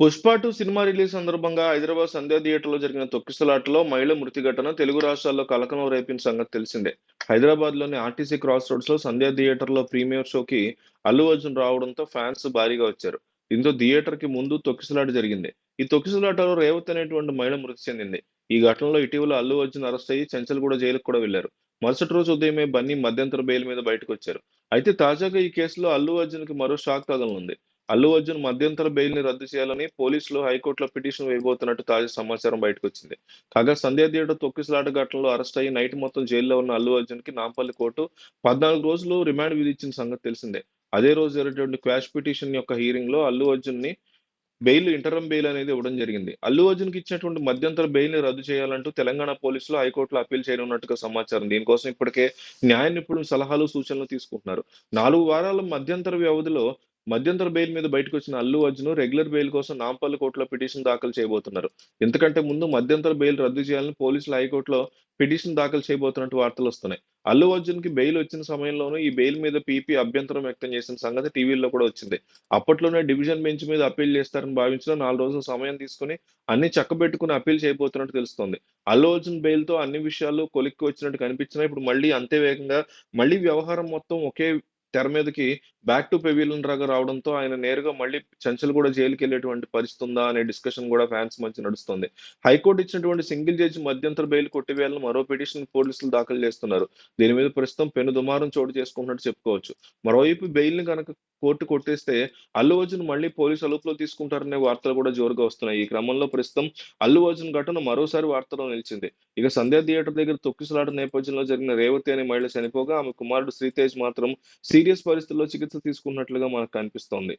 Pushpa two cinema release సందర్భంగా హైదరాబాద్ సంధ్యా థియేటర్లో జరిగిన తొక్కిసలాటలో మహిళ మృతి ఘటన తెలుగు రాష్ట్రాల్లో కలకలం రేపిన సంగతి తెలిసిందే. హైదరాబాద్లోని ఆర్టీసీ క్రాస్ రోడ్స్లో సంధ్యా థియేటర్లో ప్రీమియర్ షోకి అల్లు అర్జున్ రావడంతో ఫ్యాన్స్ భారీగా వచ్చారు. దీంతో థియేటర్కి ముందు తొక్కిసలాట జరిగింది. ఈ తొక్కిసలాటలో రేవత్ అనేటువంటి మహిళ మృతి చెందింది. ఈ ఘటనలో ఇటీవల అల్లు అర్జున్ అరెస్ట్ అయ్యి చెంచల్గూడ జైలుకు కూడా వెళ్ళారు మరుసటి రోజు ఉదయమే బన్నీ మధ్యంతర బెయిల్ మీద బయటకు వచ్చారు. అయితే తాజాగా ఈ కేసులో అల్లు అర్జున్కి మరో షాక్ తగలనుంది అల్లు అర్జున్ మధ్యంతర బెయిల్ని రద్దు చేయాలని పోలీసులు హైకోర్టులో పిటిషన్ వేయబోతున్నట్టు తాజా సమాచారం బయటకు వచ్చింది కాగా సంధ్యా థియేటర్ తొక్కిసలాట ఘటనలో అరెస్ట్ అయ్యి నైట్ మొత్తం జైల్లో ఉన్న అల్లు అర్జున్కి నాంపల్లి కోర్టు పద్నాలుగు రోజులు రిమాండ్ విధించిన సంగతి తెలిసిందే. అదే రోజు జరిగేటువంటి క్వాష్ పిటిషన్ యొక్క హీరింగ్లో అల్లు అర్జున్ని బెయిల్ ఇంటరం బెయిల్ అనేది ఇవ్వడం జరిగింది. అల్లు అర్జున్కి ఇచ్చినటువంటి మధ్యంతర బెయిల్ని రద్దు చేయాలంటూ తెలంగాణ పోలీసులు హైకోర్టులో అప్పీల్ చేయనున్నట్టుగా సమాచారం. దీనికోసం ఇప్పటికే న్యాయ నిపుణులు సలహాలు సూచనలు తీసుకుంటున్నారు. నాలుగు వారాల మధ్యంతర వ్యవధిలో మధ్యంతర బెయిల్ మీద బయటకు వచ్చిన అల్లు అర్జున్ రెగ్యులర్ బెయిల్ కోసం నాంపల్లి కోర్టులో పిటిషన్ దాఖలు చేయబోతున్నారు. ఎందుకంటే ముందు మధ్యంతర బెయిల్ రద్దు చేయాలని పోలీసులు హైకోర్టులో పిటిషన్ దాఖలు చేయబోతున్నట్టు వార్తలు వస్తున్నాయి. అల్లు అర్జున్కి బెయిల్ వచ్చిన సమయంలోనూ ఈ బెయిల్ మీద పీపీ అభ్యంతరం వ్యక్తం చేసిన సంగతి టీవీలో కూడా వచ్చింది. అప్పట్లోనే డివిజన్ బెంచ్ మీద అప్పీల్ చేస్తారని భావించిన నాలుగు రోజుల సమయం తీసుకుని అన్ని చక్కబెట్టుకుని అప్పీల్ చేయబోతున్నట్టు తెలుస్తోంది. అల్లు అర్జున్ బెయిల్తో అన్ని విషయాలు కొలిక్కి వచ్చినట్టు కనిపించినా ఇప్పుడు మళ్ళీ అంతే వేగంగా మళ్ళీ వ్యవహారం మొత్తం ఒకే తెర మీదకి బ్యాక్ టు పెవిలియన్ రాగా రావడంతో ఆయన నేరుగా మళ్ళీ చంచల్ కూడా జైలుకి వెళ్ళేటువంటి పరిస్థితి ఉందా అనే డిస్కషన్ కూడా ఫ్యాన్స్ మధ్య నడుస్తుంది. హైకోర్టు ఇచ్చినటువంటి సింగిల్ జడ్జి మధ్యంతర బెయిల్ కొట్టివేయాలని మరో పిటిషన్ పోలీసులు దాఖలు చేస్తున్నారు. దీని మీద ప్రస్తుతం పెను దుమారం చోటు చేసుకుంటున్నట్టు చెప్పుకోవచ్చు. మరోవైపు బెయిల్ని కనుక కోర్టు కొట్టేస్తే అల్లు అర్జున్ మళ్ళీ పోలీసు అలుపులో తీసుకుంటారనే వార్తలు కూడా జోరుగా వస్తున్నాయి. ఈ క్రమంలో ప్రస్తుతం అల్లు అర్జున్ ఘటన మరోసారి వార్తలో నిలిచింది. ఇక సంధ్యా థియేటర్ దగ్గర తొక్కిసలాట నేపథ్యంలో జరిగిన రేవతి అనే మహిళ చనిపోగా ఆమె కుమారుడు శ్రీతేజ్ మాత్రం సీరియస్ పరిస్థితుల్లో చికిత్స తీసుకున్నట్లుగా మనకు కనిపిస్తోంది